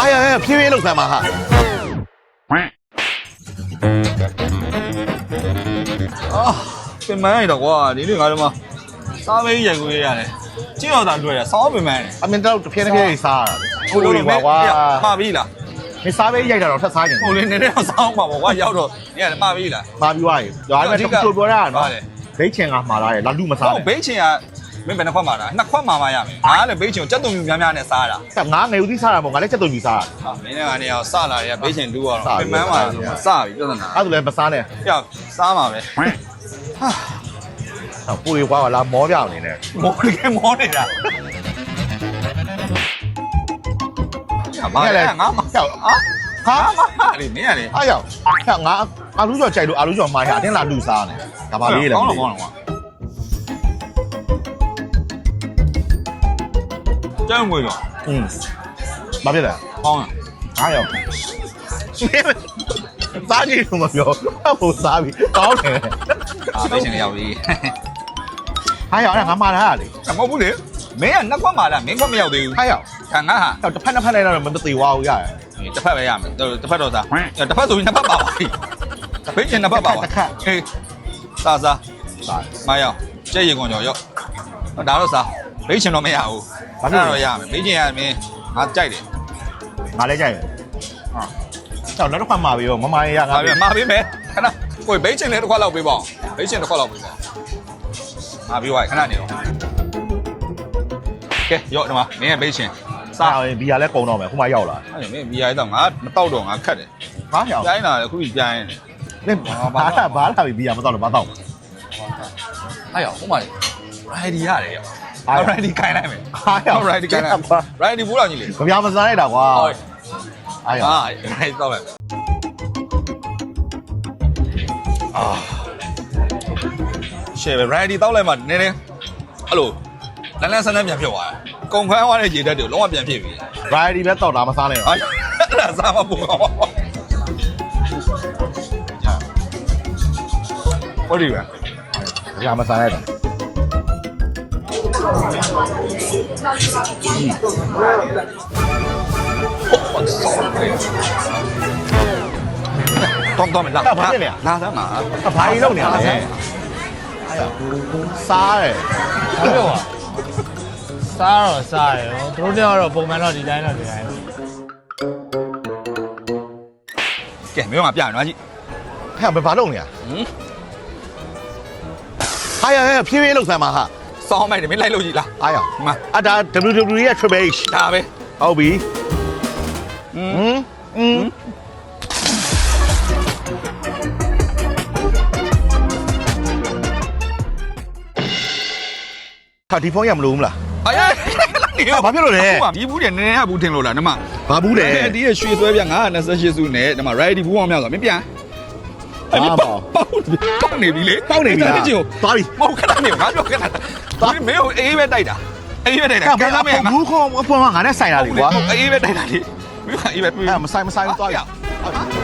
ဟာရရဖြည်းဖြည်းလောက်ဆမ်းပါဟာအာပင်မရတော့ကွာဒီနေ့ငါတို့မှစားမေးရိုက်ခွေးရတယ်ကျင်းတော်သာတွေ့ရစောင်းပင်မရအမင်းတော့တစ်ဖြည်းတစ်ဖြည်းစားတာဟုတ်လို့ကွာကွာမှာပြီလားမင်းစားပဲရိုက်တာတော့ထပ်စားကြတယ်ဟိုလေနည်းနည်းတော့စောင်းပါပေါ့ကွာရောက်တော့ညနေမှာပြီလားမှာပြီးသွားပြီဒါပေမဲ့တူတူပြောရတာပါနော်လေဒိတ်ချင်ကမှားလာတယ်လာလူမစားဟိုနဲ့ဘေးချင်က မင်းဘယ်နှခွက်မှာလားနှစ်ခွက်မှာမှရမယ်ငါလည်းဘေးချင်ကိုစက်တုံမြူများများနဲ့စားတာကငါငယ်ဦးသီးစားတာမဟုတ်ငါလည်းချက်တုံကြီးစားတာဟာမင်းနဲ့ကနေအောင်စလာတွေကဘေးချင်တူးရစတော့ပြီပင်မမှာစပြီပြဿနာအဲ့ဒါလည်းမစားနဲ့ပြောက်စားမှာပဲဟာဟောပူရီကွာလာမောပြအနေနဲ့မောနေကမောနေတာဘာလဲငါမဟောဟာဟာဟာလေမင်းရလေအားရောက်ဟဲ့ငါအာလူကျော်ကြိုက်လို့အာလူကျော်မှားရအတင်းလာလူစားနေဒါပါလေးလေကောင်းတော့ကောင်းတော့ ကွာကျန်ငွေတော့อืมဘာဖြစ်လဲကောင်းအားရောက်စားကြည့်လို့မပြောဟိုစားပြီကောင်းတယ်အာဘေးချင်ရောက်ပြီအားရောက်အဲ့ငါမှားတာလေမဟုတ်ဘူးလေမင်းကနှစ်ခွက်မှာလားမင်းခွက်မရောက်သေးဘူးအားရောက်ခံငါဟာတော့တစ်ဖက်တစ်ဖက်လိုက်တော့မသိဝါဘူးရတယ်တစ်ဖက်ပဲရမယ်တစ်ဖက်တော့သားတစ်ဖက်ဆိုရင်နှစ်ဖက်ပါပါဘေးချင်နှစ်ဖက်ပါပါဟေးစားစားစားမရောက်ကျဲရင်ကုန်ကြော်ရောက်ဒါတော့စား ဘေးချင်တော့မရဘူးတော့ရမယ်ဘေးချင်ရမင်းငါကြိုက်တယ်ငါလည်းကြိုက်တယ်ဟာတော့နောက်တစ်ခါမှာပြီးတော့မမရရငါငါပြမပေးမယ်ခဏကိုဘေးချင်လေးတစ်ခွက်လောက်ပေးပါဦးဘေးချင်တစ်ခွက်လောက်ပေးပါငါပြီးသွားခဏနေတော့ကဲရော့ဒီမှာမင်းရဲ့ဘေးချင်စားရင်ဘီယာလည်းကုန်တော့မယ်ခုမှရောက်လာအဲ့မင်းဘီယာတော့ငါမတောက်တော့ငါခတ်တယ်ဟာရောက်ပြိုင်းလာတယ်ခုပြီးပြိုင်းတယ် နေဘာလာဘာလာဘီယာမတော့လို့မတော့ အဲ့ရောဟိုမှာ ready ရတယ်ရော ready ခိုင်းလိုက်မယ်ဟာရောက် ready ခိုင်းလိုက် ready ဘူးလားညီလေးကြပြမစားလိုက်တာကွာဟုတ်အားရောက်အာ ready တော့မယ်အာရှယ်ပဲ ready တောက်လိုက်မှနည်းနည်းအဲ့လိုလန်းလန်းဆန်းဆန်းပြန်ဖြစ်သွားတယ်ကုန်ခန်းသွားတဲ့ရေတက်တွေကိုလုံးဝပြန်ဖြစ်ပြီရိုင်ဒီပဲတော့တာမစားနဲ့ဟာအဲ့ဒါစားမပူတော့ဟုတ်တယ်ဗျာကြပြမစားလိုက်တာ တောင်းတောင်းမလားလာစမ်းပါဘာကြီးလုပ်နေရလဲအားရောက်စားတယ်ဘာပြောอ่ะစားတော့စားရယ်သူတို့တယောက်တော့ပုံမှန်တော့ဒီတိုင်းတော့ဒီတိုင်းကဲမင်းကပြရနော်ကြီးဟဲ့ဘာလုပ်နေရဟင်ဟာရရဖြည်းဖြည်းလောက်ဆမ်းပါဟာ စောင်းမိုက်တယ်မင်းလိုက်လို့ကြည်လားအားရအောင်မှန်အဒါ WWE ရဲ့ Triple H ဒါပဲဟုတ်ပြီဟွန်းဟွန်းဟာဒီဖုန်းရမလို့မလား အေးနေရောဘာဖြစ်လို့လဲ အခုမှဒီဘူးတွေနည်းနည်းကဘူးတင်လို့လားညီမဘာဘူးလဲ အဲ့ဒီရဲ့ရွှေဆွဲပြ928စုနဲ့ညီမ ready ဘူးအောင်မြောက်ဆိုမင်းပြန်အဲ့မင်းပေါက်ပေါက်ပေါက်နေပြီလေပေါက်နေပြီလားသွားပြီ မဟုတ်ခဏနေပါငါပြောခဏ သွားမင်းအေးပဲတိုက်တာအေးပဲတိုက်တာကဲဘာမဘူးခေါ်အပေါ်မှာငါနဲ့ဆိုင်လာလေကွာအေးပဲတိုက်တာလေမင်းကအေးပဲတွေးအဲ့မဆိုင်မဆိုင်ဘူးသွားပြီဟုတ်